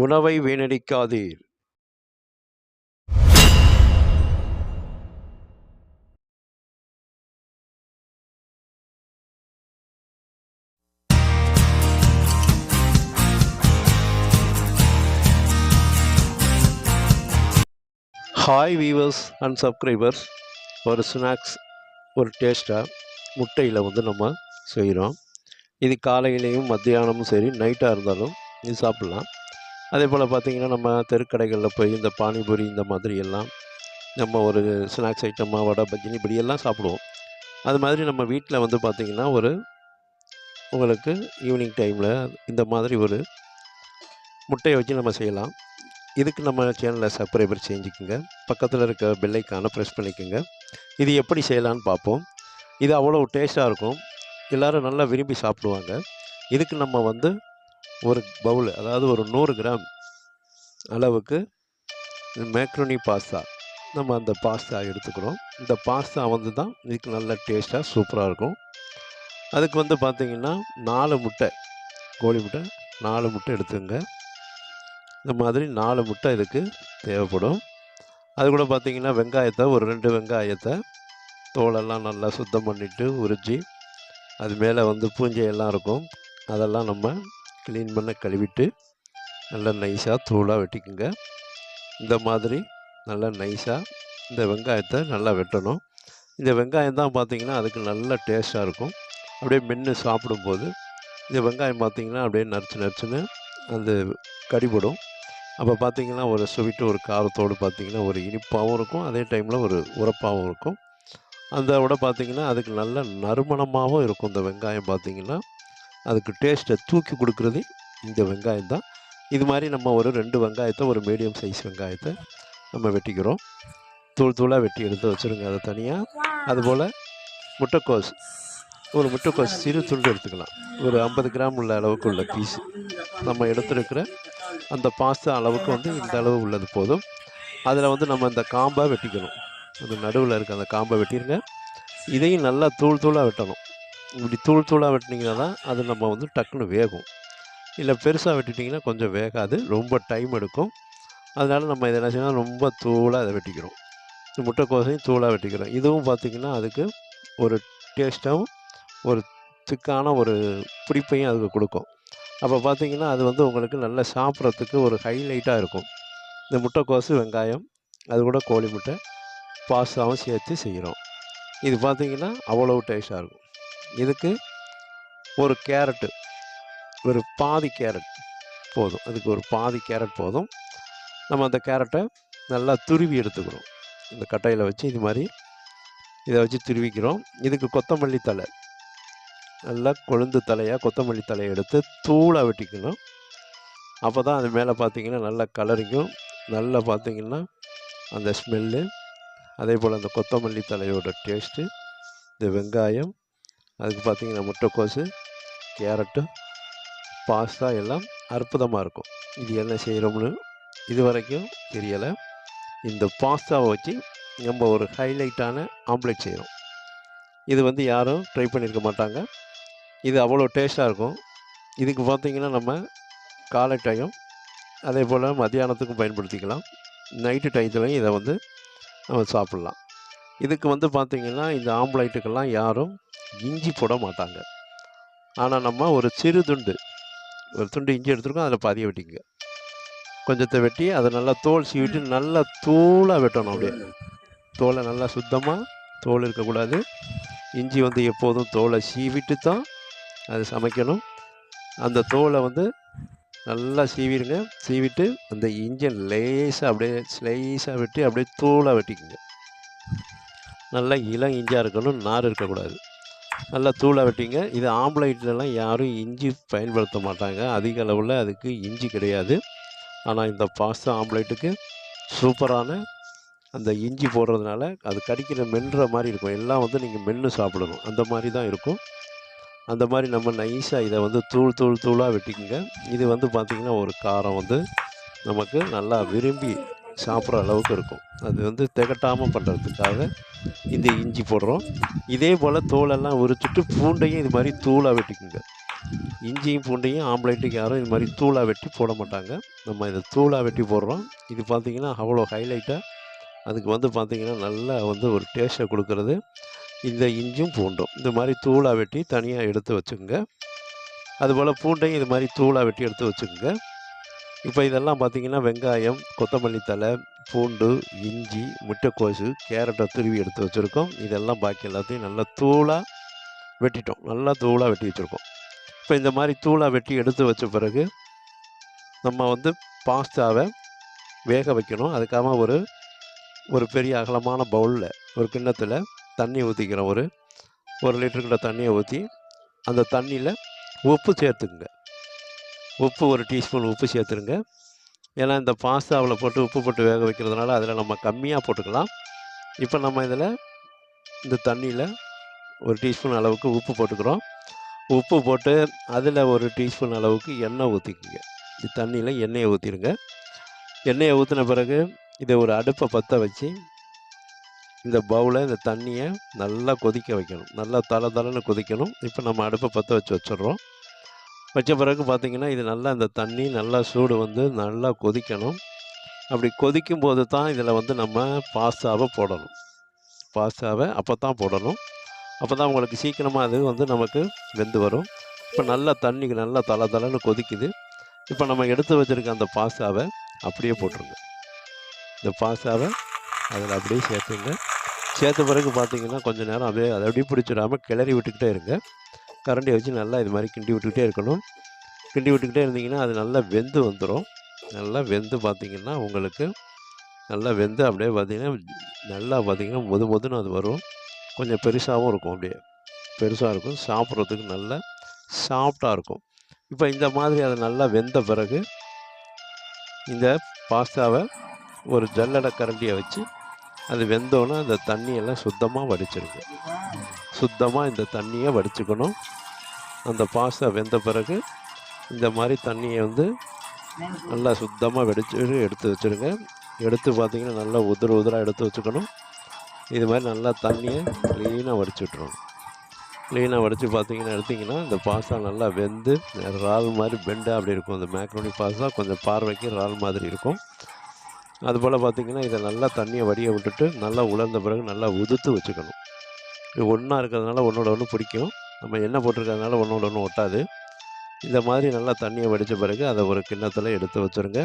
உணவை வீணடிக்காதீர். Hi viewers and subscribers ஒரு ஸ்நாக்ஸ் ஒரு டேஸ்ட்டாக முட்டையில் வந்து நம்ம செய்கிறோம் இது காலையிலையும் மத்தியானமும் சரி நைட்டாக இருந்தாலும் இது சாப்பிட்லாம். அதே போல் பார்த்திங்கன்னா நம்ம தெருக்கடைகளில் போய் இந்த பானிபூரி இந்த மாதிரி எல்லாம் நம்ம ஒரு ஸ்நாக்ஸ் ஐட்டமாக வடை பஜ்ஜினி இப்படி எல்லாம் சாப்பிடுவோம். அது மாதிரி நம்ம வீட்டில் வந்து பார்த்திங்கன்னா ஒரு உங்களுக்கு ஈவினிங் டைமில் இந்த மாதிரி ஒரு முட்டையை வச்சு நம்ம செய்யலாம். இதுக்கு நம்ம சேனலை சப்ஸ்கிரைபர் செஞ்சுக்கோங்க. பக்கத்தில் இருக்க பெல்லைக்கான ப்ரெஸ் பண்ணிக்கோங்க. இது எப்படி செய்யலான்னு பார்ப்போம். இது அவ்வளோ டேஸ்ட்டாக இருக்கும். எல்லோரும் நல்லா விரும்பி சாப்பிடுவாங்க. இதுக்கு நம்ம வந்து ஒரு பவுல் அதாவது ஒரு நூறு கிராம் அளவுக்கு மேக்ரோனி பாஸ்தா நம்ம அந்த பாஸ்தா எடுத்துக்கிறோம். இந்த பாஸ்தா வந்து தான் இதுக்கு நல்ல டேஸ்ட்டாக சூப்பராக இருக்கும். அதுக்கு வந்து பார்த்திங்கன்னா நாலு முட்டை கோழி முட்டை நாலு முட்டை எடுத்துங்க. இந்த மாதிரி நாலு முட்டை இதுக்கு தேவைப்படும். அது கூட பார்த்திங்கன்னா வெங்காயத்தை ஒரு ரெண்டு வெங்காயத்தை தோலெல்லாம் நல்லா சுத்தம் பண்ணிவிட்டு உரித்து அது மேலே வந்து பூஞ்சையெல்லாம் இருக்கும். அதெல்லாம் நம்ம க்ளீன் பண்ண கழுவிட்டு நல்லா நைஸாக தூளாக வெட்டிக்குங்க. இந்த மாதிரி நல்லா நைஸாக இந்த வெங்காயத்தை நல்லா வெட்டணும். இந்த வெங்காயம் தான் பார்த்திங்கன்னா அதுக்கு நல்ல டேஸ்ட்டாக இருக்கும். அப்படியே மென்று சாப்பிடும்போது இந்த வெங்காயம் பார்த்திங்கன்னா அப்படியே நரிச்சு நரிச்சுன்னு அந்த கடிபடும். அப்போ பார்த்தீங்கன்னா ஒரு ஸ்வீட்டு ஒரு காரத்தோடு பார்த்தீங்கன்னா ஒரு இனிப்பாகவும் இருக்கும். அதே டைமில் ஒரு உரப்பாகவும் இருக்கும். அந்த விட பார்த்திங்கன்னா அதுக்கு நல்ல நறுமணமாகவும் இருக்கும். இந்த வெங்காயம் பார்த்தீங்கன்னா அதுக்கு டேஸ்ட்டை தூக்கி கொடுக்குறது இந்த வெங்காயம் தான் இது மாதிரி நம்ம ஒரு ரெண்டு வெங்காயத்தை ஒரு மீடியம் சைஸ் வெங்காயத்தை நம்ம வெட்டிக்கிறோம். தூள் தூளாக வெட்டி எடுத்து வச்சுருங்க அதை தனியாக அதுபோல் முட்டைக்கோஸ் ஒரு முட்டைக்கோஸ் சிறு துண்டு எடுத்துக்கலாம். ஒரு ஐம்பது கிராம் உள்ள அளவுக்கு உள்ள பீஸ் நம்ம எடுத்துருக்கிற அந்த பாஸ்தா அளவுக்கு வந்து இந்த அளவு உள்ளது போதும். அதில் வந்து நம்ம இந்த காம்பை வெட்டிக்கணும். அந்த நடுவில் இருக்க அந்த காம்பை வெட்டிடுங்க இதையும் நல்லா தூள் தூளாக வெட்டணும். இப்படி தூள் தூளாக வெட்டினீங்கன்னா தான் அது நம்ம வந்து டக்குன்னு வேகும். இல்லை பெருசாக வெட்டிட்டிங்கன்னா கொஞ்சம் வேகாது ரொம்ப டைம் எடுக்கும். அதனால் நம்ம இதை என்ன செய்யணும்? ரொம்ப தூளாக இதை வெட்டிக்கிறோம். இந்த முட்டைக்கோசையும் தூளாக வெட்டிக்கிறோம். இதுவும் பார்த்திங்கன்னா அதுக்கு ஒரு டேஸ்ட்டாகவும் ஒரு திக்கான ஒரு பிடிப்பையும் அதுக்கு கொடுக்கும். அப்போ பார்த்தீங்கன்னா அது வந்து உங்களுக்கு நல்லா சாப்பிட்றதுக்கு ஒரு ஹைலைட்டாக இருக்கும். இந்த முட்டைக்கோசு வெங்காயம் அது கூட கோழி முட்டை பாஸ்தாவும் சேர்த்து செய்கிறோம். இது பார்த்திங்கன்னா அவ்வளோ டேஸ்ட்டாக இருக்கும். இதுக்கு ஒரு கேரட்டு ஒரு பாதி கேரட் போதும். அதுக்கு ஒரு பாதி கேரட் போதும். நம்ம அந்த கேரட்டை நல்லா துருவி எடுத்துக்கிறோம். இந்த கட்டையில் வச்சு இது மாதிரி இதை வச்சு துருவிக்கிறோம். இதுக்கு கொத்தமல்லி தலை நல்லா கொழுந்து தலையாக கொத்தமல்லி தலையை எடுத்து தூளாக வெட்டிக்கணும். அப்போ தான் அது மேலே பார்த்திங்கன்னா நல்லா கலரிங்கும் நல்லா பார்த்தீங்கன்னா அந்த ஸ்மெல்லு. அதே போல் அந்த கொத்தமல்லி தலையோட டேஸ்ட்டு இந்த வெங்காயம் அதுக்கு பார்த்தீங்கன்னா முட்டைக்கோசு கேரட்டு பாஸ்தா எல்லாம் அற்புதமாக இருக்கும். இது என்ன செய்கிறோம்னு இது வரைக்கும் தெரியலை. இந்த பாஸ்தாவை வச்சு நம்ம ஒரு ஹைலைட்டான ஆம்லேட் செய்கிறோம் இது வந்து யாரும் ட்ரை பண்ணியிருக்க மாட்டாங்க. இது அவ்வளோ டேஸ்ட்டாக இருக்கும். இதுக்கு பார்த்திங்கன்னா நம்ம காலை டைம் அதே போல் மத்தியானத்துக்கும் பயன்படுத்திக்கலாம். நைட்டு டயத்துலையும் இதை வந்து நம்ம சாப்பிட்லாம். இதுக்கு வந்து பார்த்திங்கன்னா இந்த ஆம்லேட்டுக்கெல்லாம் யாரும் இஞ்சி போட மாட்டாங்க. ஆனால் நம்ம ஒரு சிறு துண்டு ஒரு துண்டு இஞ்சி எடுத்துருக்கோம் அதில் பாதியை வெட்டிங்க. கொஞ்சத்தை வெட்டி அதை நல்லா தோல் சீவிட்டு நல்லா தூளாக வெட்டணும் அப்படியே. தோலை நல்லா சுத்தமாக தோல் இருக்கக்கூடாது. இஞ்சி வந்து எப்போதும் தோலை சீவிட்டு தான் அது சமைக்கணும். அந்த தோலை வந்து நல்லா சீவிடுங்க. சீவிட்டு அந்த இன்ஜின் லேசாக அப்படியே ஸ்லைஸாக வெட்டி அப்படியே தூளாக வெட்டிக்குங்க. நல்லா இளம் இஞ்சாக இருக்கணும் நார் இருக்கக்கூடாது. நல்லா தூளாக வெட்டிங்க. இது ஆம்லேட்லலாம் யாரும் இஞ்சி பயன்படுத்த மாட்டாங்க. அதிக அளவில் அதுக்கு இஞ்சி கிடையாது. ஆனால் இந்த பாஸ்தா ஆம்லேட்டுக்கு சூப்பரான அந்த இஞ்சி போடுறதுனால அது கடிக்கிற மென்ற மாதிரி இருக்கும். எல்லாம் வந்து நீங்கள் மென்று சாப்பிடணும். அந்த மாதிரி தான் இருக்கும். அந்த மாதிரி நம்ம நைஸாக இதை வந்து தூள் தூள் தூளாக வெட்டிக்குங்க. இது வந்து பார்த்திங்கன்னா ஒரு காரம் வந்து நமக்கு நல்லா விரும்பி சாப்பிட்ற அளவுக்கு இருக்கும். அது வந்து திகட்டாமல் பண்ணுறதுக்காக இந்த இஞ்சி போடுறோம். இதே போல் தோலெல்லாம் உரிச்சிட்டு பூண்டையும் இது மாதிரி தூளாக வெட்டிக்குங்க. இஞ்சியும் பூண்டையும் ஆம்லேட்டுக்கு யாரும் இது மாதிரி தூளாக வெட்டி போட மாட்டாங்க. நம்ம இதை தூளாக வெட்டி போடுறோம். இது பார்த்திங்கன்னா அவ்வளோ ஹைலைட்டாக அதுக்கு வந்து பார்த்திங்கன்னா நல்லா வந்து ஒரு டேஸ்ட்டை கொடுக்கறது. இந்த இஞ்சும் பூண்டும் இந்த மாதிரி தூளாக வெட்டி தனியாக எடுத்து வச்சுக்கோங்க. அதுபோல் பூண்டையும் இது மாதிரி தூளாக வெட்டி எடுத்து வச்சுக்கோங்க. இப்போ இதெல்லாம் பார்த்திங்கன்னா வெங்காயம் கொத்தமல்லி தழை பூண்டு இஞ்சி முட்டைக்கோசு கேரட்டை துருவி எடுத்து வச்சுருக்கோம். இதெல்லாம் பாக்கி எல்லாத்தையும் நல்லா தூளாக வெட்டிட்டோம். நல்லா தூளாக வெட்டி வச்சுருக்கோம். இப்போ இந்த மாதிரி தூளாக வெட்டி எடுத்து வச்ச பிறகு நம்ம வந்து பாஸ்தாவை வேக வைக்கணும். அதுக்காக ஒரு ஒரு பெரிய அகலமான பவுலில் ஒரு கிண்ணத்தில் தண்ணி ஊற்றிக்கிறோம் ஒரு ஒரு லிட்டருக்கிட்ட தண்ணியை ஊற்றி அந்த தண்ணியில் உப்பு சேர்த்துக்குங்க. உப்பு ஒரு டீஸ்பூன் உப்பு சேர்த்துருங்க. ஏன்னா இந்த பாஸ்தாவில் போட்டு உப்பு போட்டு வேக வைக்கிறதுனால அதில் நம்ம கம்மியாக போட்டுக்கலாம். இப்போ நம்ம இதில் இந்த தண்ணியில் ஒரு டீஸ்பூன் அளவுக்கு உப்பு போட்டுக்கிறோம். உப்பு போட்டு அதில் ஒரு டீஸ்பூன் அளவுக்கு எண்ணெய் ஊற்றிக்குங்க இந்த தண்ணியில் எண்ணெயை ஊற்றிடுங்க எண்ணெயை ஊற்றின பிறகு இதை ஒரு அடுப்பை பற்ற வச்சு இந்த பவுலை இந்த தண்ணியை நல்லா கொதிக்க வைக்கணும். நல்லா தலை தலைன்னு கொதிக்கணும். இப்போ நம்ம அடுப்பை பற்ற வச்சு வச்சிடுறோம். வச்ச பிறகு பார்த்திங்கன்னா இது நல்லா இந்த தண்ணி நல்லா சூடு வந்து நல்லா கொதிக்கணும். அப்படி கொதிக்கும் போது தான் இதில் வந்து நம்ம பாஸ்தாவை போடணும். பாஸ்தாவை அப்போ தான் போடணும். அப்போ தான் உங்களுக்கு சீக்கிரமாக அது வந்து நமக்கு வெந்து வரும். இப்போ நல்லா தண்ணி நல்லா தலை தலைன்னு கொதிக்குது. இப்போ நம்ம எடுத்து வச்சுருக்க அந்த பாஸ்தாவை அப்படியே போட்டுருங்க. இந்த பாஸ்தாவை அதில் அப்படியே சேர்த்துங்க. சேர்த்த பிறகு பார்த்தீங்கன்னா கொஞ்சம் நேரம் அப்படியே அதை அப்படியே பிடிச்சிடாமல் கிளறி விட்டுக்கிட்டே இருங்க. கரண்டியை வச்சு நல்லா இது மாதிரி கிண்டி விட்டுக்கிட்டே இருக்கணும். கிண்டி விட்டுக்கிட்டே இருந்தீங்கன்னா அது நல்லா வெந்து வந்துடும் நல்லா வெந்து பார்த்திங்கன்னா உங்களுக்கு நல்லா வெந்து அப்படியே பார்த்திங்கன்னா நல்லா பார்த்திங்கன்னா முது முதுன்னு அது வரும். கொஞ்சம் பெருசாகவும் இருக்கும் அப்படியே. பெருசாக இருக்கும். சாப்பிட்றதுக்கு நல்லா சாஃப்டாக இருக்கும். இப்போ இந்த மாதிரி அது நல்லா வெந்த பிறகு இந்த பாஸ்தாவை ஒரு ஜல்லடை கரண்டியை வச்சு அது வெந்தோன்னே அந்த தண்ணியெல்லாம் சுத்தமாக வடிச்சிருக்கு சுத்தமாக இந்த தண்ணியை வடிச்சுக்கணும். அந்த பாஸ்தா வெந்த பிறகு இந்த மாதிரி தண்ணியை வந்து நல்லா சுத்தமாக வெடிச்சு எடுத்து வச்சுருங்க. எடுத்து பார்த்திங்கன்னா நல்லா உதிர உதிராக எடுத்து வச்சுக்கணும். இது மாதிரி நல்லா தண்ணியை க்ளீனாக வடிச்சு விட்ருணும் க்ளீனாக வடித்து பார்த்தீங்கன்னா எடுத்திங்கன்னா இந்த பாஸ்தா நல்லா வெந்து இறால் மாதிரி பெண்டாக அப்படி இருக்கும். இந்த மேக்ரோனி பாஸ்தா கொஞ்சம் பார்வைக்கு இறால் மாதிரி இருக்கும். அதுபோல் பார்த்திங்கன்னா இதை நல்லா தண்ணியை வடிய விட்டுட்டு நல்லா உலர்ந்த பிறகு நல்லா உதுத்து வச்சுக்கணும். இது ஒன்றா இருக்கிறதுனால ஒன்றோட ஒன்று பிடிக்கும். நம்ம எண்ணெய் போட்டிருக்கிறதுனால ஒன்றோட ஒன்று ஒட்டாது. இந்த மாதிரி நல்லா தண்ணியை வடித்த பிறகு அதை ஒரு கிண்ணத்தில் எடுத்து வச்சுருங்க.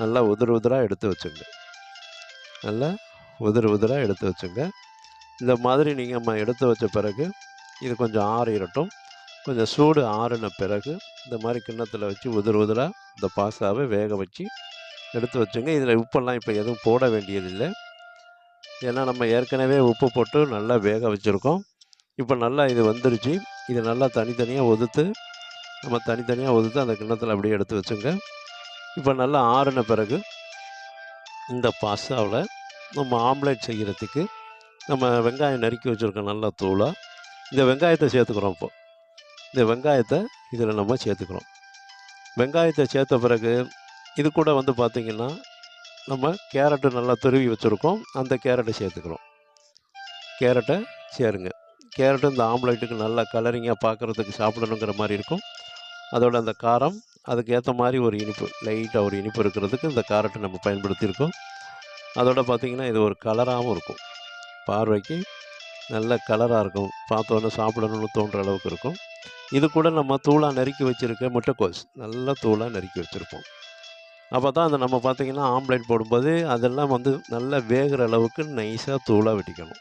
நல்லா உதிர் உதிராக எடுத்து வச்சுங்க. நல்லா உதிர் உதிராக எடுத்து வச்சுங்க. இந்த மாதிரி நீங்கள் நம்ம எடுத்து வச்ச பிறகு இது கொஞ்சம் ஆறிடட்டும் கொஞ்சம் சூடு ஆறின பிறகு இந்த மாதிரி கிண்ணத்தில் வச்சு உதிர் உதிராக இந்த பாசாவை வேக வச்சு எடுத்து வச்சுங்க. இதில் உப்பெல்லாம் இப்போ எதுவும் போட வேண்டியதில்லை. ஏன்னா நம்ம ஏற்கனவே உப்பு போட்டு நல்லா வேக வச்சுருக்கோம். இப்போ நல்லா இது வந்துருச்சு. இதை நல்லா தனித்தனியாக ஒதுத்து நம்ம தனித்தனியாக ஒதுத்து அந்த கிண்ணத்தில் அப்படியே எடுத்து வச்சுங்க. இப்போ நல்லா ஆறின பிறகு இந்த பாஸ்தாவில் நம்ம ஆம்லேட் செய்கிறதுக்கு நம்ம வெங்காயம் நறுக்கி வச்சுருக்கோம் நல்லா தூளாக இந்த வெங்காயத்தை சேர்த்துக்கிறோம் இப்போது இந்த வெங்காயத்தை இதில் நம்ம சேர்த்துக்கிறோம். வெங்காயத்தை சேர்த்த பிறகு இது கூட வந்து பார்த்திங்கன்னா நம்ம கேரட்டு நல்லா துருவி வச்சுருக்கோம். அந்த கேரட்டை சேர்த்துக்கிறோம். கேரட்டை சேருங்க. கேரட்டு இந்த ஆம்லேட்டுக்கு நல்லா கலரிங்காக பார்க்குறதுக்கு சாப்பிடணுங்கிற மாதிரி இருக்கும். அதோட அந்த காரம் அதுக்கு ஏற்ற மாதிரி ஒரு இனிப்பு லைட்டாக ஒரு இனிப்பு இருக்கிறதுக்கு இந்த காரட்டை நம்ம பயன்படுத்தியிருக்கோம். அதோட பார்த்திங்கன்னா இது ஒரு கலராகவும் இருக்கும். பார்வைக்கு நல்ல கலராக இருக்கும். பார்த்தோன்னே சாப்பிடணும்னு தோன்ற அளவுக்கு இருக்கும். இது கூட நம்ம தூளாக நறுக்கி வச்சுருக்க முட்டைக்கோஸ் நல்லா தூளாக நறுக்கி வச்சுருப்போம். அப்போ தான் அந்த நம்ம பார்த்திங்கன்னா ஆம்லேட் போடும்போது அதெல்லாம் வந்து நல்லா வேகிற அளவுக்கு நைஸாக தூளாக வெட்டிக்கணும்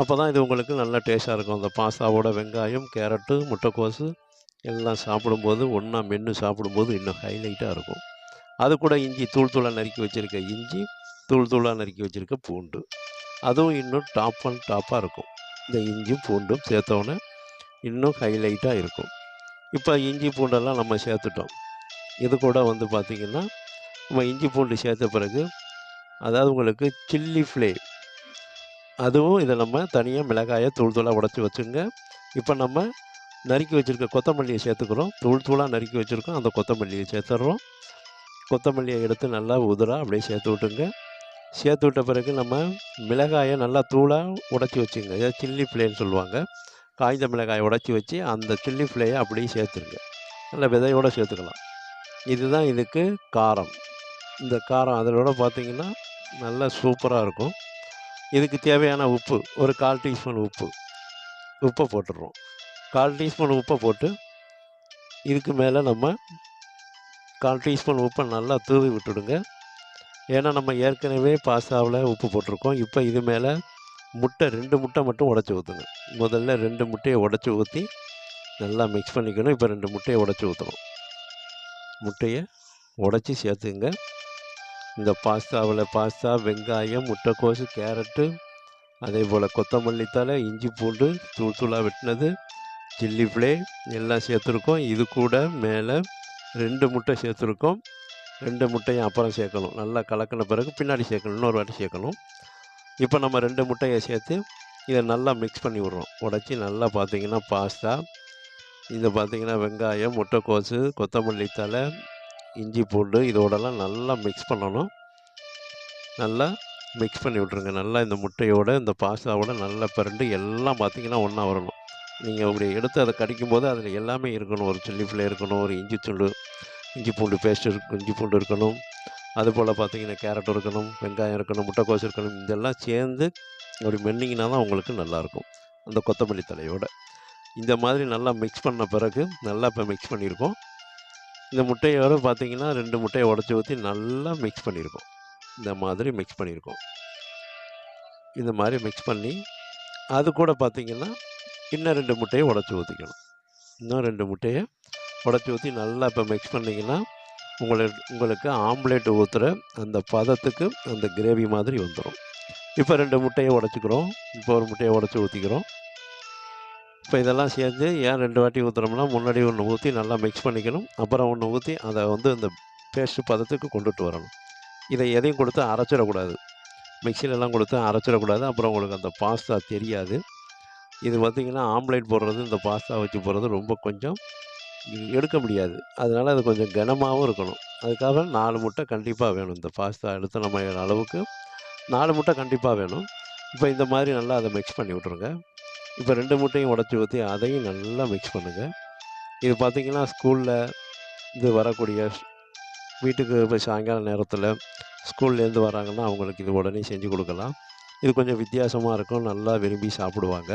அப்போ தான் இது உங்களுக்கு நல்ல டேஸ்ட்டாக இருக்கும். அந்த பாஸ்தாவோட வெங்காயம் கேரட்டு முட்டைக்கோஸு எல்லாம் சாப்பிடும்போது ஒன்றா மென்று சாப்பிடும்போது இன்னும் ஹைலைட்டாக இருக்கும். அது கூட இஞ்சி தூள் தூளாக நறுக்கி வச்சுருக்க இஞ்சி தூள் தூளாக நறுக்கி வச்சுருக்க பூண்டு. அதுவும் இன்னும் டாப் அண்ட் டாப்பாக இருக்கும். இந்த இஞ்சியும் பூண்டும் சேர்த்தோன்னே இன்னும் ஹைலைட்டாக இருக்கும். இப்போ இஞ்சி பூண்டெல்லாம் நம்ம சேர்த்துட்டோம். இது கூட வந்து பார்த்திங்கன்னா நம்ம இஞ்சி பூண்டு சேர்த்த பிறகு அதாவது உங்களுக்கு சில்லி ஃப்ளேம் அதுவும் இதை நம்ம தனியாக மிளகாயை தூள் தூளாக உடச்சி வச்சுங்க. இப்போ நம்ம நறுக்கி வச்சுருக்க கொத்தமல்லியை சேர்த்துக்கிறோம். தூள் தூளாக நறுக்கி வச்சுருக்கோம். அந்த கொத்தமல்லியை சேர்த்துட்றோம் கொத்தமல்லியை எடுத்து நல்லா உதிராக அப்படியே சேர்த்து விட்டுங்க. சேர்த்து விட்ட பிறகு நம்ம மிளகாயை நல்லா தூளாக உடச்சி வச்சுங்க. ஏதாவது சில்லி ஃப்ளேன்னு சொல்லுவாங்க. காய்ந்த மிளகாயை உடச்சி வச்சு அந்த சில்லி ஃப்ளேயை அப்படியே சேர்த்துருங்க. நல்ல விதையோடு சேர்த்துக்கலாம். இதுதான் இதுக்கு காரம். இந்த காரம் அதோட பார்த்திங்கன்னா நல்லா சூப்பராக இருக்கும். இதுக்கு தேவையான உப்பு ஒரு கால் டீஸ்பூன் உப்பு. உப்பை போட்டுடுறோம். கால் டீஸ்பூன் உப்பை போட்டு இதுக்கு மேலே நம்ம கால் டீஸ்பூன் உப்பை நல்லா தூவி விட்டுடுங்க. ஏன்னா நம்ம ஏற்கனவே பாஸ்தாவில் உப்பு போட்டிருக்கோம். இப்போ இது மேலே முட்டை ரெண்டு முட்டை மட்டும் உடச்சி ஊற்றுங்க முதல்ல ரெண்டு முட்டையை உடச்சி ஊற்றி நல்லா மிக்ஸ் பண்ணிக்கணும். இப்போ ரெண்டு முட்டையை உடச்சி ஊற்றணும் முட்டையை உடச்சி சேர்த்துங்க. இந்த பாஸ்தாவில் பாஸ்தா வெங்காயம் முட்டைக்கோசு கேரட்டு அதே போல் கொத்தமல்லி தழை இஞ்சி பூண்டு தூள் தூளாக வெட்டினது சில்லி ஃப்ளே எல்லாம் சேர்த்துருக்கோம். இது கூட மேலே ரெண்டு முட்டை சேர்த்துருக்கோம். ரெண்டு முட்டையும் அப்புறம் சேர்க்கணும். நல்லா கலக்கின பிறகு பின்னாடி சேர்க்கணும். இன்னொரு வாட்டி சேர்க்கணும். இப்போ நம்ம ரெண்டு முட்டையை சேர்த்து இதை நல்லா மிக்ஸ் பண்ணி விட்றோம். உடச்சி நல்லா பார்த்தீங்கன்னா பாஸ்தா இதை பார்த்திங்கன்னா வெங்காயம் முட்டைக்கோசு கொத்தமல்லி தழை இஞ்சி பூண்டு இதோடலாம் நல்லா மிக்ஸ் பண்ணணும். நல்லா மிக்ஸ் பண்ணி விட்ருங்க நல்லா இந்த முட்டையோட இந்த பாஸ்தாவோட நல்லா பிறண்டு எல்லாம் பார்த்தீங்கன்னா ஒன்றா வரணும். நீங்கள் அப்படி எடுத்து அதை கடிக்கும்போது அதில் எல்லாமே இருக்கணும். ஒரு சில்லி ஃபிளே இருக்கணும் ஒரு இஞ்சி துண்டு இஞ்சி பூண்டு பேஸ்ட் இருக்கும் இஞ்சி பூண்டு இருக்கணும். அதுபோல் பார்த்தீங்கன்னா கேரட் இருக்கணும் வெங்காயம் இருக்கணும் முட்டைக்கோஸ் இருக்கணும். இதெல்லாம் சேர்ந்து அப்படி மென்னிங்கன்னா தான் உங்களுக்கு நல்லாயிருக்கும் அந்த கொத்தமல்லி தலையோடு இந்த மாதிரி நல்லா மிக்ஸ் பண்ண பிறகு நல்லா இப்போ மிக்ஸ் பண்ணியிருக்கோம் இந்த முட்டையோட பார்த்திங்கன்னா ரெண்டு முட்டையை உடச்சி ஊற்றி நல்லா மிக்ஸ் பண்ணியிருக்கோம் இந்த மாதிரி மிக்ஸ் பண்ணியிருக்கோம் இந்த மாதிரி மிக்ஸ் பண்ணி அது கூட பார்த்திங்கன்னா இன்னும் ரெண்டு முட்டையை உடச்சி ஊற்றிக்கணும் இன்னும் ரெண்டு முட்டையை உடச்சி ஊற்றி நல்லா இப்போ மிக்ஸ் பண்ணிங்கன்னா உங்களுக்கு உங்களுக்கு ஆம்லேட் ஊற்றுற அந்த பதத்துக்கு அந்த கிரேவி மாதிரி வந்துடும் இப்போ ரெண்டு முட்டையை உடச்சிக்கிறோம். இப்போ ஒரு முட்டையை உடச்சி ஊற்றிக்கிறோம் இப்போ இதெல்லாம் சேர்ந்து ஏன் ரெண்டு வாட்டி ஊற்றுறோம்னா முன்னாடி ஒன்று ஊற்றி நல்லா மிக்ஸ் பண்ணிக்கணும். அப்புறம் ஒன்று ஊற்றி அதை வந்து இந்த பேஸ்ட்டு பதத்துக்கு கொண்டுட்டு வரணும். இதை எதையும் கொடுத்து அரைச்சிடக்கூடாது. மிக்சிலெல்லாம் கொடுத்து அரைச்சிடக்கூடாது. அப்புறம் உங்களுக்கு அந்த பாஸ்தா தெரியாது. இது பார்த்திங்கன்னா ஆம்லேட் போடுறது இந்த பாஸ்தா வச்சு போடுறது ரொம்ப கொஞ்சம் எடுக்க முடியாது. அதனால் அது கொஞ்சம் கனமாகவும் இருக்கணும். அதுக்காக நாலு முட்டை கண்டிப்பாக வேணும். இந்த பாஸ்தா எடுத்து நம்ம அளவுக்கு நாலு முட்டை கண்டிப்பாக வேணும். இப்போ இந்த மாதிரி நல்லா அதை மிக்ஸ் பண்ணி விட்ருங்க இப்போ ரெண்டு முட்டையும் உடச்சி ஊற்றி அதையும் நல்லா மிக்ஸ் பண்ணுங்கள் இது பார்த்திங்கன்னா ஸ்கூலில் இது வரக்கூடிய வீட்டுக்கு இப்போ சாயங்கால நேரத்தில் ஸ்கூல்லேருந்து வராங்கன்னா அவங்களுக்கு இது உடனே செஞ்சு கொடுக்கலாம். இது கொஞ்சம் வித்தியாசமாக இருக்கும். நல்லா விரும்பி சாப்பிடுவாங்க.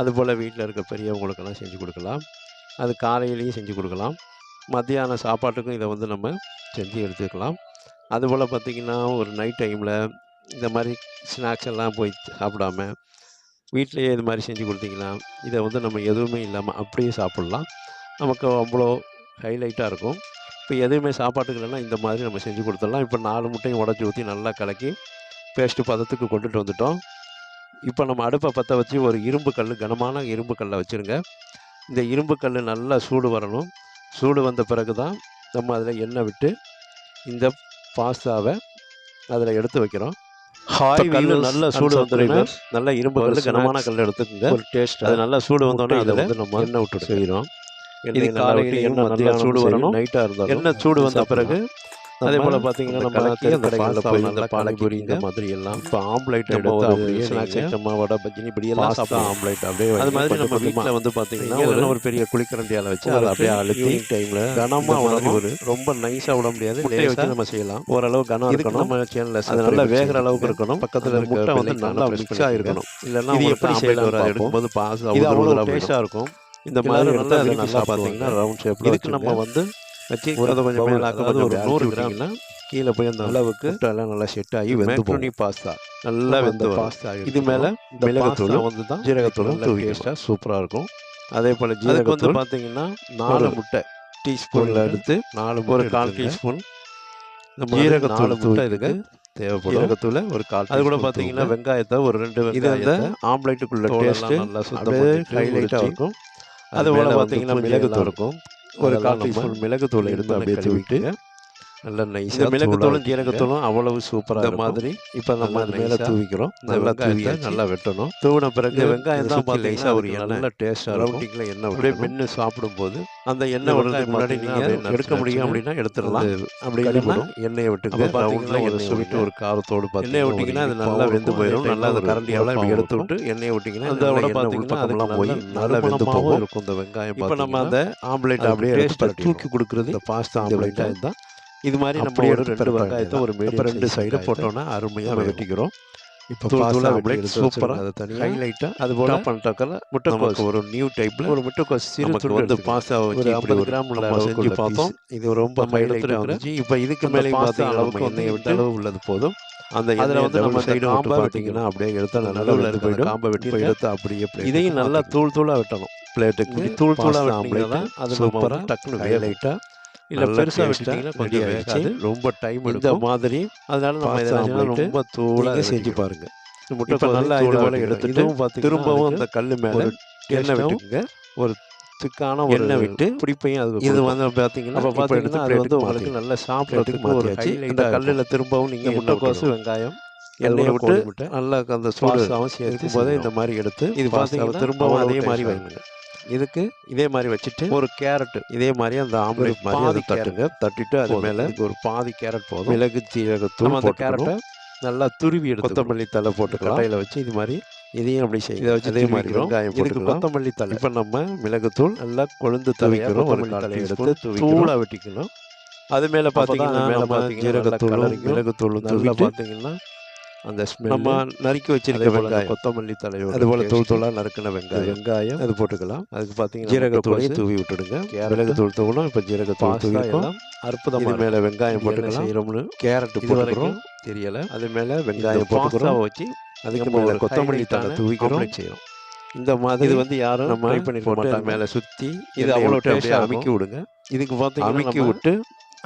அதுபோல் வீட்டில் இருக்க பெரியவங்களுக்கெல்லாம் செஞ்சு கொடுக்கலாம். அது காலையிலையும் செஞ்சு கொடுக்கலாம். மத்தியான சாப்பாட்டுக்கும் இதை வந்து நம்ம செஞ்சு எடுத்துக்கலாம். அதுபோல் பார்த்திங்கன்னா ஒரு நைட் டைமில் இந்த மாதிரி ஸ்நாக்ஸ் எல்லாம் போய் சாப்பிடாம வீட்டிலையே இது மாதிரி செஞ்சு கொடுத்தீங்கன்னா இதை வந்து நம்ம எதுவுமே இல்லாமல் அப்படியே சாப்பிட்லாம். நமக்கு அவ்வளோ ஹைலைட்டாக இருக்கும். இப்போ எதுவுமே சாப்பாட்டுக்கு இல்லைன்னா இந்த மாதிரி நம்ம செஞ்சு கொடுத்துடலாம். இப்போ நாலு முட்டையும் உடச்சி ஊற்றி நல்லா கலக்கி பேஸ்ட்டு பதத்துக்கு கொண்டுட்டு வந்துட்டோம். இப்போ நம்ம அடுப்பை பற்ற வச்சு ஒரு இரும்பு கல் கனமான இரும்பு கல்லை வச்சுருங்க. இந்த இரும்பு கல் நல்லா சூடு வரணும். சூடு வந்த பிறகு தான் நம்ம அதில் எண்ணெய் விட்டு இந்த பாஸ்தாவை அதில் எடுத்து வைக்கிறோம். ஹாய் நல்லா சூடு வந்துடுங்க நல்ல இரும்பு கல் கனமான கல் எடுத்துக்கோங்க. ஒரு டேஸ்ட் அது நல்லா சூடு வந்தோடனே அதில் வந்து நம்ம எண்ணெய் விட்டு செய்கிறோம் இது காலையில் எண்ணெய் நல்லா சூடு வரணும். நைட்டா இருந்தாலும் எண்ணெய் சூடு வந்த பிறகு அதே போல் பார்த்தீங்கன்னா அந்த நம்ம கடைகளில் போய் இந்த. மாதிரி எல்லாம் இப்போ ஆம்லேட் எடுத்து அப்படியே ஸ்நாக்ஸ் வடை பஜ்ஜி இப்படி எல்லாம் சாப்பிடலாம் ஆம்லேட் அப்படியே அது மாதிரி கொஞ்சம் நம்ம கொஞ்சமா வீட்டில் வந்து பார்த்தீங்கன்னா இங்க ஒரு பெரிய குளிக்கரண்டியால் வச்சு அதை அப்படியே அழுத்தி டைம்ல கனமாக ஒரு ரொம்ப நைஸாக விட முடியாது முட்டையை வச்சு நம்ம செய்யலாம் ஓரளவு கனம் இருக்கணும் நம்ம சேனல்ல அது நல்லா வேகிற அளவுக்கு இருக்கணும் பக்கத்துல இருக்க முட்டை வந்து நல்லா. ஆகிருக்கணும் இல்லைன்னா இது எப்படி செய்யலாம். எடுக்கும்போது பாஸ் அவ்வளோ அவ்வளோ டேஸ்டா டேஸ்ட்டாக இருக்கும் இந்த மாதிரி எடுத்து நல்லா பார்த்தீங்கன்னா. ரவுண்ட் ஷேப்பில் இதுக்கு நம்ம வந்து வச்சு ஒரு அதை கொஞ்சம் மேலாக்க ஒரு நூறு நூறு கிராம் கிராம்னா கீழே போய் அந்த அளவுக்கு எல்லாம் நல்லா செட் ஆகி வெந்து பாஸ்தா நல்லா வெந்து. பாஸ்தா இது மேலே மிளகுத்தூள் வந்து தான் டேஸ்டா டேஸ்ட்டாக சூப்பராக இருக்கும். அதே போல் அதுக்கு வந்து ஜீரகத்தூள் பார்த்தீங்கன்னா நாலு முட்டை. டீஸ்பூனில் எடுத்து நாலு ஒரு கால். டீஸ்பூன் ஜீரகத்தூள் முட்டை இதுக்கு தேவைப்படும். ஜீரகத்தூள ஒரு கால் அது கூட பார்த்தீங்கன்னா. வெங்காயத்தை ஒரு ரெண்டு இது வெங்காயத்தை ஆம்லேட்டுக்குள்ள தோலெல்லாம் டேஸ்ட் நல்லா சுத்தம் அப்படியே பண்ணிட்டு ஹைலைட்டா உரிச்சு, இருக்கும். அது போல் வந்து பார்த்தீங்கன்னா மிளகுத்தூள். இருக்கும். ஒரு நம்ம டீஸ்பூன் மிளகுத்தூளை எடுத்து அப்படியே தூவிட்டு நல்லா நைஸாக மிளகுத்தூளும் ஜீரகத்தூளும் அவ்வளவு சூப்பராக இந்த மாதிரி இப்போ நம்ம அது மேலே தூவிக்கிறோம். இந்த நல்லா தூவி நல்லா வெட்டணும். தூவின பிறகு வெங்காயம் தான் பார்த்தீங்கன்னா லேசாக ஒரு நல்ல எண்ணெய் டேஸ்ட்டாக இருக்கும். ரவுண்டிங்கில் எண்ணெய் அப்படியே. மென்று சாப்பிடும்போது அந்த எண்ணெய் வெங்காயம் முன்னாடி நீங்கள் எடுக்க முடியும் அப்படின்னா எடுத்துடலாம். அப்படி. இல்லைன்னா எண்ணெயை விட்டுங்க ரவுண்டில் ஒரு எண்ணெயை விட்டு ஒரு காரத்தோடு எண்ணெயை எண்ணெயை விட்டிங்கன்னா அது நல்லா வெந்து போயிடும். நல்லா அந்த கரண்டியால இப்படி எடுத்து விட்டு எண்ணெயை விட்டிங்கன்னா அந்த விட பார்த்தீங்கன்னா அதுக்கு நல்லா வெந்து போகும். இருக்கும். இந்த வெங்காயம் இப்போ நம்ம அந்த ஆம்லேட் அப்படியே. தூக்கி கொடுக்குறது இந்த பாஸ்தா இந்த ஆம்லேட் வெங்காயம் தான் இது மாதிரி நம்ம அப்படியே ஒரு ரெண்டு வெங்காயத்தை ஒரு. மீடியம் ரெண்டு சைடு போட்டோம்னா அருமையாக வெட்டிக்கிறோம். இப்போ தூளாக வெட்டி சூப்பராக அதை தனியாக ஹைலைட்டாக அது போல பண்ணிட்டாக்கல முட்டைக்கோஸ். ஒரு நியூ டைப்பில் ஒரு முட்டைக்கோஸ் சிறு துண்டு வந்து ஒரு வச்சு இப்படி 50 ஒரு கிராம் செஞ்சு பார்த்தோம். இது ரொம்ப எடுத்துட்டு இருந்துச்சு. இப்போ இதுக்கு மேலே பார்த்தீங்கன்னா அளவுக்கு வந்து விட்டு அளவு உள்ளது போதும். அந்த அதில் வந்து நம்ம விட்டு காம்பை பார்த்தீங்கன்னா அப்படியே எடுத்து அந்த நடுவில் நடுவில் இருக்கிற போயிடும். காம்பை வெட்டி எடுத்து அப்படியே இதையும் நல்லா. தூள் தூளாக வெட்டணும். பிளேட்டுக்கு தூள் தூளாக ஆம்லேட் அது சூப்பரா சூப்பராக highlight ஹைலைட்டாக இல்லை பெருசாக ready கொஞ்சம். வேகாது ரொம்ப டைம் இந்த மாதிரி அதனால நம்ம ரொம்ப தூளாக செஞ்சு பாருங்க முட்டை நல்லா இது போல எடுத்துட்டு திரும்பவும் அந்த கல் மேலே ஒரு எண்ணெய் திக்கான ஒரு எண்ணெய் விட்டு பிடிப்பையும் அது இது. வந்து பார்த்தீங்கன்னா அப்போ பார்த்தீங்கன்னா அது வந்து உங்களுக்கு. நல்ல சாப்பிட்றதுக்கு ஒரு. இந்த கல்லில் திரும்பவும் நீங்கள் முட்டைக்கோசு வெங்காயம் எண்ணெயை விட்டு நல்லா அந்த சூடு பாஸ்தாவும் சேர்த்து இருக்கும்போதே இந்த. மாதிரி எடுத்து இது பார்த்தீங்கன்னா திரும்பவும் அதே மாதிரி வைங்க இதுக்கு இதே மாதிரி வச்சுட்டு ஒரு கேரட் இதே மாதிரி அந்த ஆம்லேட் மாதிரி அதை தட்டுங்க தட்டிட்டு அது. மேலே ஒரு பாதி கேரட் போதும் மிளகு சீரகத்தூள் அந்த. கேரட்டை நல்லா துருவி எடுத்து கொத்தமல்லி தலை போட்டுக்கலாம் கட்டையில் வச்சு இது மாதிரி இதையும் அப்படி செய்யுங்க இதை வச்சு அதே மாதிரி. வெங்காயம் இதுக்கு கொத்தமல்லி தலை இப்போ நம்ம மிளகுத்தூள் நல்லா கொழுந்து துவிக்கிறோம். ஒரு தலை எடுத்து. தூளாக வெட்டிக்கணும் அது மேலே பார்த்தீங்கன்னா மேலே பார்த்தீங்கன்னா ஜீரகத்தூளும் கலரிக்கும் மிளகுத்தூளும் நல்லா நல்லா பார்த்து பார்த்தீங்கன்னா அந்த நம்ம நறுக்கி வச்சிருக்க வெங்காயம். கொத்தமல்லி தலையோட அது போல தூள். தூளாக நறுக்கின வெங்காயம். வெங்காயம். அது போட்டுக்கலாம். அதுக்கு பார்த்தீங்கன்னா ஜீரகத்தூளையும் தூவி விட்டுடுங்க. கேரட்டு, மிளகுத்தூள் தூளும் இப்போ ஜீரகத்தூள் இது அற்புதமாக மேலே வெங்காயம் போட்டுக்கலாம். செய்கிறோம்னு கேரட் இது போட்டுக்கிறோம். தெரியல. அது மேலே வெங்காயம் போட்டுக்கிறோம். வச்சு அதுக்கு மேலே கொத்தமல்லி தலை தூவிக்கிறோம். செய்கிறோம் இந்த மாதிரி இது வந்து யாரும் நம்ம ட்ரை பண்ணிருக்க போட்டு மேலே சுற்றி இது அவ்வளோ டேஸ்ட்டாக அமுக்கி விடுங்க. இதுக்கு பார்த்தீங்கன்னா அமுக்கி விட்டு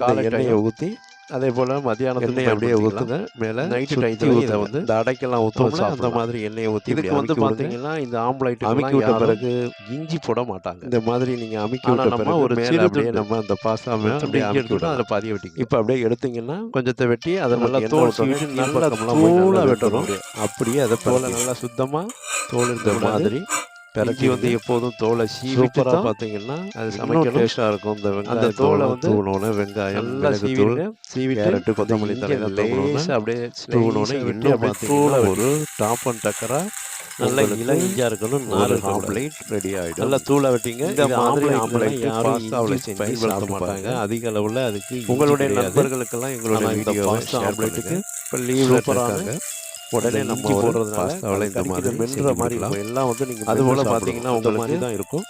காலை எண்ணெயை ஊற்றி அதே போல் மத்தியானத்துக்கு எண்ணெயை அப்படியே. ஊற்றுங்க மேலே நைட்டு டைத்தில் இதை. வந்து இந்த அடைக்கெல்லாம் ஊற்றுவோம்ல அந்த. மாதிரி எண்ணெயை ஊற்றி இதுக்கு வந்து பார்த்தீங்கன்னா இந்த ஆம்லைட் அமுக்கி விட்ட பிறகு இஞ்சி போட மாட்டாங்க இந்த மாதிரி நீங்கள் அமுக்கி விட்ட நம்ம ஒரு மேலே அப்படியே நம்ம அந்த பாஸ்தா அப்படியே அமுக்கி விடலாம் அதில் பாதியை வெட்டிங்க இப்போ அப்படியே எடுத்தீங்கன்னா கொஞ்சத்தை வெட்டி அதை நல்லா தோல் நல்லா தூளாக வெட்டணும். அப்படியே அதை தோலை போல நல்லா சுத்தமாக தோல் இருந்த மாதிரி இஞ்சி வந்து எப்போதும் தோலை சீவிட்டு சூப்பராக பார்த்தீங்கன்னா அது இன்னும் சமைக்கணும். டேஸ்ட்டாக இருக்கும். இந்த அந்த தோலை வந்து தூணோன்னு வெங்காயம் நல்லா சீவிடுங்க சீவிட்டு கேரட்டு கொத்தமல்லி தூவணும்னா லேசா அப்படியே வெட்டி இன்னும் பார்த்தீங்கன்னா ஒரு டாப் அண்ட் டக்கரா நல்லா இஞ்சா இருக்கணும். நாலு. ஆம்லேட் ரெடி ஆகிடும் நல்லா தூளை வெட்டிங்க. இந்த மாதிரி ஆம்லேட் யாரும் பாஸ்தாவில் பயன்படுத்த மாட்டாங்க. அதிக அளவில் அதுக்கு உங்களுடைய. நண்பர்களுக்கெல்லாம் எங்களுடைய இந்த பாஸ்தா ஆம்லேட்டுக்கு இப்போ லீவில் சூப்பரான இருக்காங்க. உடனே நம்ம போடுறதுனால பாஸ்தாவில் இந்த மாதிரி மென்ற மாதிரி மாதிரி எல்லாம் வந்து நீங்கள் அது போல பார்த்தீங்கன்னா உங்களுக்கு உங்களுக்கு தான் இருக்கும்.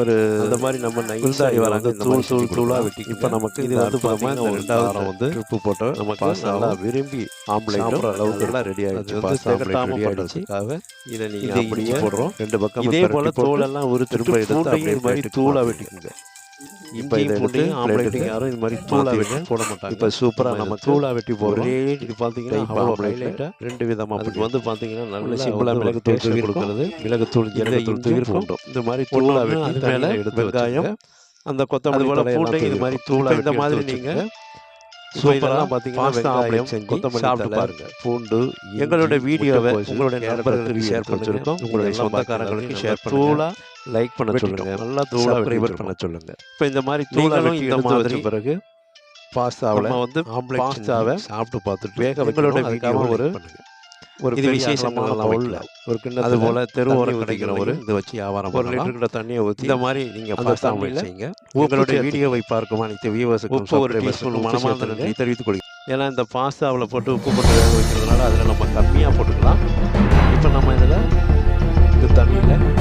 ஒரு அந்த மாதிரி நம்ம நைஸாக வராங்க, இந்த தூள் மாதிரி தூள் தூளாக. வெட்டி இப்போ நமக்கு இது இந்த வந்து பார்த்தீங்கன்னா இந்த ரெண்டாவது வந்து ட்ரிப்பு போட்டு நமக்கு பாஸ்தாவும் நல்லா விரும்பி சாப்பிட்ற அளவுக்கு எல்லாம் ரெடி வந்து பாஸ்தா ரெடி ஆயிடுச்சு. பண்ணுறதுக்காக இதை நீங்கள் அப்படியே போடுறோம். ரெண்டு பக்கம் இதே போல் தோலெல்லாம் ஒரு திரும்ப எடுத்து அப்படியே மாதிரி தூளாக. வெட்டிக்குங்க. இப்போ இதை எடுத்து ஆம்லேட்டுக்கு யாரும் இது மாதிரி தூளாக வெட்டி போட மாட்டாங்க. இப்போ சூப்பராக நம்ம தூளாக வெட்டி போடுறோம். இது பார்த்தீங்கன்னா ஹைலைட்டாக ரெண்டு விதமாக அதுக்கு வந்து பார்த்தீங்கன்னா நல்ல சிம்பிளா சிம்பிளாக மிளகு தூள் தூவி கொடுக்கிறது ஜீரகத்தூள் இஞ்சி தூவி பூண்டும் இந்த மாதிரி தூளாக வெட்டி மேல எடுத்து வெங்காயம், அந்த கொத்தமல்லி போல பூண்டை இது மாதிரி. தூளா இப்ப இந்த மாதிரி நீங்கள் சூப்பராக பார்த்தீங்கன்னா பூண்டு எங்களுடைய வீடியோவை உங்களுடைய நண்பர்களுக்கு ஷேர் வச்சிருக்கோம். உங்களுடைய சொந்தக்காரங்களுக்கு ஷேர் தூளா லைக் பண்ண. சொல்லுங்க. நல்லா தூளா வெட்டி பண்ண சொல்லுங்க. இப்போ இந்த மாதிரி தூளா நீங்களும் வெட்டி இந்த எடுத்து மாதிரி வச்ச பிறகு பாஸ்தாவில் வந்து பாஸ்தாவை சாப்பிட்டு பார்த்துட்டு வேக அதுக்காக ஒரு பண்ணுங்க. ஒரு இது விசேஷமான பவுல்ல ஒரு கிண்ணத்துல அது போல தெரு தண்ணி ஓரம் ஊத்திக்கிற கிடைக்கிற ஒரு இதை வச்சு வியாபாரம் ஒரு லிட்டர் கிட்ட தண்ணியை ஊற்றி இந்த மாதிரி நீங்க அந்த பாஸ்தா செய்யுங்க சேர்த்து வீடியோவை பார்க்கும் அனைத்து வியூவர்ஸுக்கும் உப்பு ஒரு டீஸ்பூன் மனமார்ந்த நன்றி தெரிவித்துக் கொள்கிறேன். ஏன்னா இந்த பாஸ்தாவில் போட்டு உப்பு போட்டு வேக வைக்கிறதுனால அதில் நம்ம கம்மியாக போட்டுக்கலாம். இப்போ நம்ம இதில் இந்த தண்ணியில்